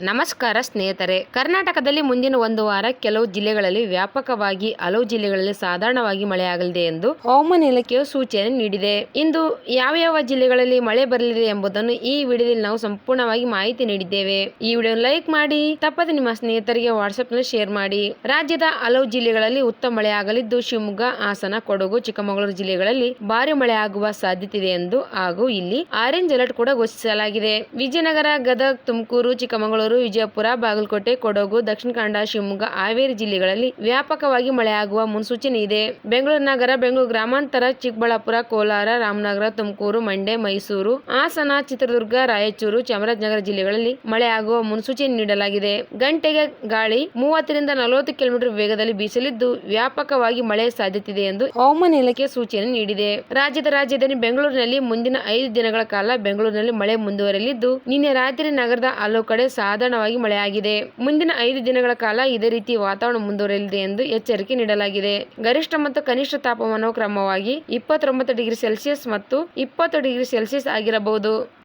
ನಮಸ್ಕಾರ ಸ್ನೇಹಿತರೆ. ಕರ್ನಾಟಕದಲ್ಲಿ ಮುಂದಿನ ಒಂದು ವಾರ ಕೆಲವು ಜಿಲ್ಲೆಗಳಲ್ಲಿ ವ್ಯಾಪಕವಾಗಿ ಹಲವು ಜಿಲ್ಲೆಗಳಲ್ಲಿ ಸಾಧಾರಣವಾಗಿ ಮಳೆಯಾಗಲಿದೆ ಎಂದು ಹವಾಮಾನ ಇಲಾಖೆಯು ಸೂಚನೆ ನೀಡಿದೆ. ಇಂದು ಯಾವ ಯಾವ ಜಿಲ್ಲೆಗಳಲ್ಲಿ ಮಳೆ ಬರಲಿದೆ ಎಂಬುದನ್ನು ಈ ವಿಡಿಯೋದಲ್ಲಿ ನಾವು ಸಂಪೂರ್ಣವಾಗಿ ಮಾಹಿತಿ ನೀಡಿದ್ದೇವೆ. ಈ ವಿಡಿಯೋ ಲೈಕ್ ಮಾಡಿ, ತಪ್ಪದೆ ನಿಮ್ಮ ಸ್ನೇಹಿತರಿಗೆ ವಾಟ್ಸ್ಆಪ್ನಲ್ಲಿ ಶೇರ್ ಮಾಡಿ. ರಾಜ್ಯದ ಹಲವು ಜಿಲ್ಲೆಗಳಲ್ಲಿ ಉತ್ತಮ ಮಳೆಯಾಗಲಿದ್ದು, ಶಿವಮೊಗ್ಗ, ಹಾಸನ, ಕೊಡಗು, ಚಿಕ್ಕಮಗಳೂರು ಜಿಲ್ಲೆಗಳಲ್ಲಿ ಭಾರಿ ಮಳೆ ಆಗುವ ಸಾಧ್ಯತೆ ಇದೆ ಎಂದು ಹಾಗೂ ಇಲ್ಲಿ ಆರೆಂಜ್ ಅಲರ್ಟ್ ಕೂಡ ಘೋಷಿಸಲಾಗಿದೆ. ವಿಜಯನಗರ, ಗದಗ, ತುಮಕೂರು, ಚಿಕ್ಕಮಗಳೂರು ವಿಜಯಪುರ, ಬಾಗಲಕೋಟೆ, ಕೊಡಗು, ದಕ್ಷಿಣ ಕನ್ನಡ, ಶಿವಮೊಗ್ಗ, ಹಾವೇರಿ ಜಿಲ್ಲೆಗಳಲ್ಲಿ ವ್ಯಾಪಕವಾಗಿ ಮಳೆಯಾಗುವ ಮುನ್ಸೂಚನೆ ಇದೆ. ಬೆಂಗಳೂರು ನಗರ, ಬೆಂಗಳೂರು ಗ್ರಾಮಾಂತರ, ಚಿಕ್ಕಬಳ್ಳಾಪುರ, ಕೋಲಾರ, ರಾಮನಗರ, ತುಮಕೂರು, ಮಂಡ್ಯ, ಮೈಸೂರು, ಹಾಸನ, ಚಿತ್ರದುರ್ಗ, ರಾಯಚೂರು, ಚಾಮರಾಜನಗರ ಜಿಲ್ಲೆಗಳಲ್ಲಿ ಮಳೆಯಾಗುವ ಮುನ್ಸೂಚನೆ ನೀಡಲಾಗಿದೆ. ಗಂಟೆಗೆ ಗಾಳಿ ಮೂವತ್ತರಿಂದ ನಲವತ್ತು ಕಿಲೋಮೀಟರ್ ವೇಗದಲ್ಲಿ ಬೀಸಲಿದ್ದು ವ್ಯಾಪಕವಾಗಿ ಮಳೆ ಸಾಧ್ಯತೆ ಇದೆ ಎಂದು ಹವಾಮಾನ ಇಲಾಖೆ ಸೂಚನೆ ನೀಡಿದೆ. ರಾಜ್ಯದ ರಾಜಧಾನಿ ಬೆಂಗಳೂರಿನಲ್ಲಿ ಮುಂದಿನ ಐದು ದಿನಗಳ ಕಾಲ ಬೆಂಗಳೂರಿನಲ್ಲಿ ಮಳೆ ಮುಂದುವರೆಯಲಿದ್ದು, ನಿನ್ನೆ ರಾತ್ರಿ ನಗರದ ಹಲವು ಕಡೆ ಸಾಧಾರಣವಾಗಿ ಮಳೆಯಾಗಿದೆ. ಮುಂದಿನ ಐದು ದಿನಗಳ ಕಾಲ ಇದೇ ರೀತಿ ವಾತಾವರಣ ಮುಂದುವರೆಯಲಿದೆ ಎಂದು ಎಚ್ಚರಿಕೆ ನೀಡಲಾಗಿದೆ. ಗರಿಷ್ಠ ಮತ್ತು ಕನಿಷ್ಠ ತಾಪಮಾನವು ಕ್ರಮವಾಗಿ ಇಪ್ಪತ್ತೊಂಬತ್ತು ಡಿಗ್ರಿ ಸೆಲ್ಸಿಯಸ್ ಮತ್ತು ಇಪ್ಪತ್ತು ಡಿಗ್ರಿ ಸೆಲ್ಸಿಯಸ್ ಆಗಿರಬಹುದು.